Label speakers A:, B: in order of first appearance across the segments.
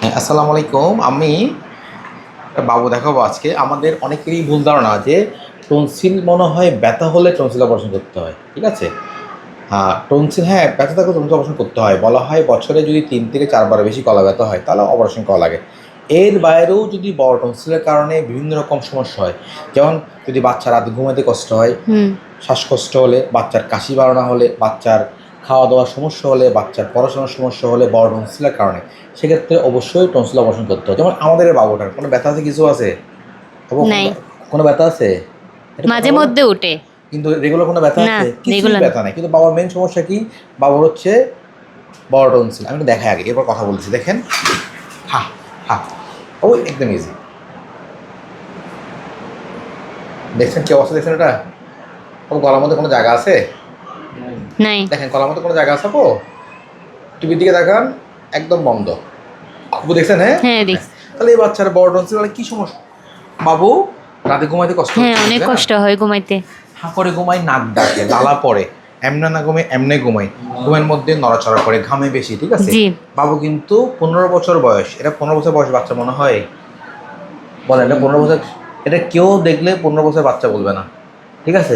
A: হ্যাঁ, আসসালামু আলাইকুম। আমি বাবু দেখাবো আজকে। আমাদের অনেকেরই ভুল ধারণা যে টনসিল মনে হয় ব্যথা হলে টনসিল অপারেশন করতে হয় ঠিক আছে? হ্যাঁ টনসিল হ্যাঁ ব্যথা থাকলে টনসিল অপারেশন করতে হয়। বলা হয় বছরে যদি তিন থেকে চারবার বেশি কলা ব্যথা হয় তাহলে অপারেশন করা লাগে। এর বাইরেও যদি বড় টনসিলের কারণে বিভিন্ন রকম সমস্যা হয় যেমন যদি বাচ্চা রাতে ঘুমাতে কষ্ট হয় শ্বাসকষ্ট হলে বাচ্চার কাশি বাড়ানো হলে বাচ্চার খাওয়া দাওয়ার সমস্যা হলে বাচ্চার পড়াশোনার সমস্যা হলে বড় টনসিলের কারণে। সেক্ষেত্রে অবশ্যই টনসিল অপারেশন করতে হয় যেমন আমাদের বাবুটার কোনো ব্যথা আছে কিছু আছে? কোনো ব্যথা আছে?
B: মাঝে মধ্যে উঠে
A: কিন্তু রেগুলার কোনো ব্যথা আছে? কিছু ব্যথা নাই। কিন্তু বাবার মেন সমস্যা কি? বাবার হচ্ছে বড় টনসিল। আমি দেখাই আগে এরপর কথা বলছি। দেখেন। হা হা। ও একদম ইজি দেখছেন কি অবস্থা? দেখছেন এটা ওর গলার মধ্যে কোনো জায়গা আছে?
B: নাই।
A: দেখেন কলার মধ্যে কোনো জায়গা আছে আপু? টিভির দিকে দেখান একদম বন্ধ। আপু দেখছেন হ্যাঁ?
B: হ্যাঁ দেখ
A: তাহলে এই বাচ্চার বড় টনসিল হলে কি সমস্যা? বাবু রাতে ঘুমাইতে কষ্ট
B: হ্যাঁ অনেক কষ্ট হয় ঘুমাইতে।
A: হা করে ঘুমাই নাক ডাকে লালা পড়ে। এমনে না ঘুমে এমনি ঘুমাই। ঘুমের মধ্যে নড়াচড়া করে ঘামে বেশি ঠিক আছে?
B: জি।
A: বাবু কিন্তু পনেরো বছর বয়স। এটা পনেরো বছর বয়স বাচ্চা মনে হয়। বলেন এটা পনেরো বছর এটা কেউ দেখলে পনেরো বছর বাচ্চা বলবে না। ঠিক আছে?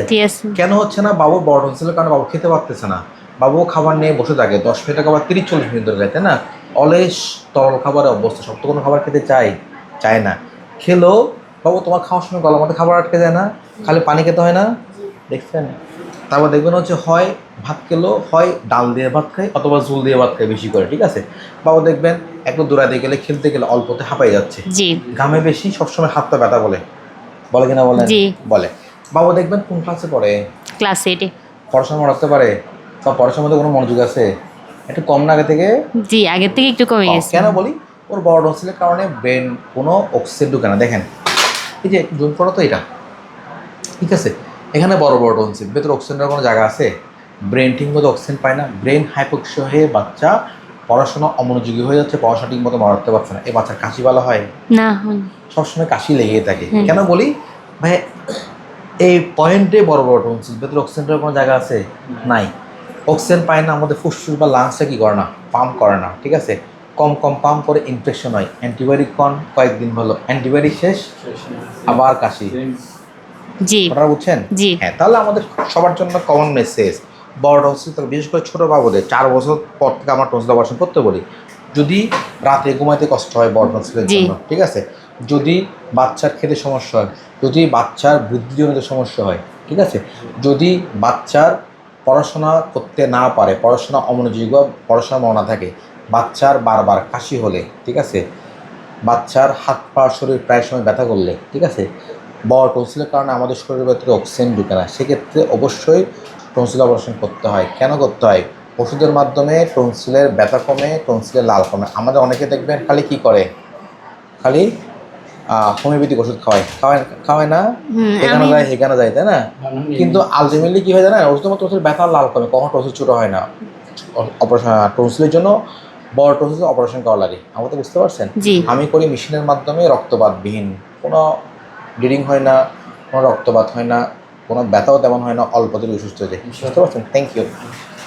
A: কেন হচ্ছে না বাবু বড় টনসিলের কারণ বাবু খেতে পারতেছে না। বাবু খাবার নিয়ে বসে থাকে দশ মিনিট খাবার তিরিশ চল্লিশ মিনিট ধরে যায় তাই না? অলস তরল খাবারের অবস্থা সব তো কোনো খাবার খেতে চাই চায় না। খেলেও বাবু তোমার খাওয়ার সময় গলার মধ্যে খাবার আটকে যায় না খালি পানি খেতে হয় না? দেখছেন? তারপর দেখবেন হচ্ছে হয় ভাত খেলো হয় ডাল দিয়ে ভাত খায় অথবা ঝুল দিয়ে ভাত খায় বেশি করে ঠিক আছে? বাবু দেখবেন একটু দৌড়াতে গেলে খেলতে গেলে অল্পতে হাঁপাই যাচ্ছে। ঘামে বেশি সবসময় হাতটা ব্যথা বলে। বলে কিনা বলে বলে। বাবু দেখবেন কোন ক্লাসে পড়ে?
B: ক্লাস এইটে
A: পড়াশোনা রাখতে পারে? বা পড়াশোনার মধ্যে কোনো মনোযোগ আছে? একটু কম না আগে থেকে?
B: জি আগের থেকে একটু কমে গেছে।
A: কেন বলি? ওর বড় টনসিলের কারণে ব্রেন কোনো অক্সিজেন ঢুকে না। দেখেন এই যে জুম করো তো এটা। ঠিক আছে? এখানে বড় বড় টনসিল ভেতরে অক্সিজেনের কোনো জায়গা আছে? ব্রেন ঠিক মতো অক্সিজেন পায় না। ব্রেন হাইপক্স হয়ে বাচ্চা পড়াশোনা অমনোযোগী হয়ে যাচ্ছে। পড়াশোনা ঠিক মতো মারাতে পারছে না। এই বাচ্চার কাশি ভালো হয়?
B: না
A: সবসময় কাশি লেগেই থাকে। কেন বলি? ভাই এই পয়েন্টে বড় বড় টনসিল ভেতরে অক্সিজেনের কোনো জায়গা আছে? নাই। অক্সিজেন পায় না আমাদের ফুসফুস বা লাংসটা কি করে না? পাম্প করে না ঠিক আছে? কম কম পাম্প করে ইনফেকশন হয়। অ্যান্টিবায়োটিক কন কয়েকদিন হলো। অ্যান্টিবায়োটিক শেষ আবার কাশি।
B: জি।
A: কথাটা বুঝছেন?
B: জি।
A: হ্যাঁ তাহলে আমাদের সবার জন্য কমন মেসেজ বড় টনসিল তো বিশেষ করে ছোটো বাবুদের। চার বছর পর থেকে আমরা টনসিল অপারেশন করতে বলি। যদি রাতে ঘুমাইতে কষ্ট হয় বড় টনসিলের জন্য ঠিক আছে? যদি বাচ্চার খেতে সমস্যা হয়, যদি বাচ্চার বুদ্ধিজনিত সমস্যা হয়, ঠিক আছে? যদি বাচ্চার পড়াশোনা করতে না পারে, পড়াশোনা অমনোযোগী বা পড়াশোনা মনে থাকে, বাচ্চার বারবার কাশি হলে, ঠিক আছে? বাচ্চার হাত পা, শরীর প্রায় সময় ব্যথা করলে, ঠিক আছে? বড় টনসিলের কারণে আমাদের শরীরের ভেতরে অক্সিজেন ঢুকে না, সেক্ষেত্রে অবশ্যই টনসিল অপারেশন করতে হয়। কেন করতে হয়? ওষুধের মাধ্যমে টনসিলের ব্যথা কমে টনসিলের লাল কমে। আমাদের অনেকে দেখবেন খালি কি করে? খালি হোমিওপ্যাথিক ওষুধ খাওয়ায়। খাওয়ায় খাওয়ায় না এখানে
B: আমি
A: যায় সেখানে যায় তাই না? কিন্তু আলটিমেটলি কি হয় জানা ওষুধের মতো টনসিল ব্যথা লাল কমে কখন টনসিল ছোটো হয় না। অপারেশন টনসিলের জন্য বড় টনসিল অপারেশন করা লাগে। আমার তো বুঝতে পারছেন? আমি করি মেশিনের মাধ্যমে রক্তপাতবিহীন। কোনো ব্লিডিং হয় না কোনো রক্তপাত হয় না কোনো ব্যথাও তেমন হয় না অল্পতেই সুস্থ হয়ে যায়। বুঝতে পারছেন? Thank you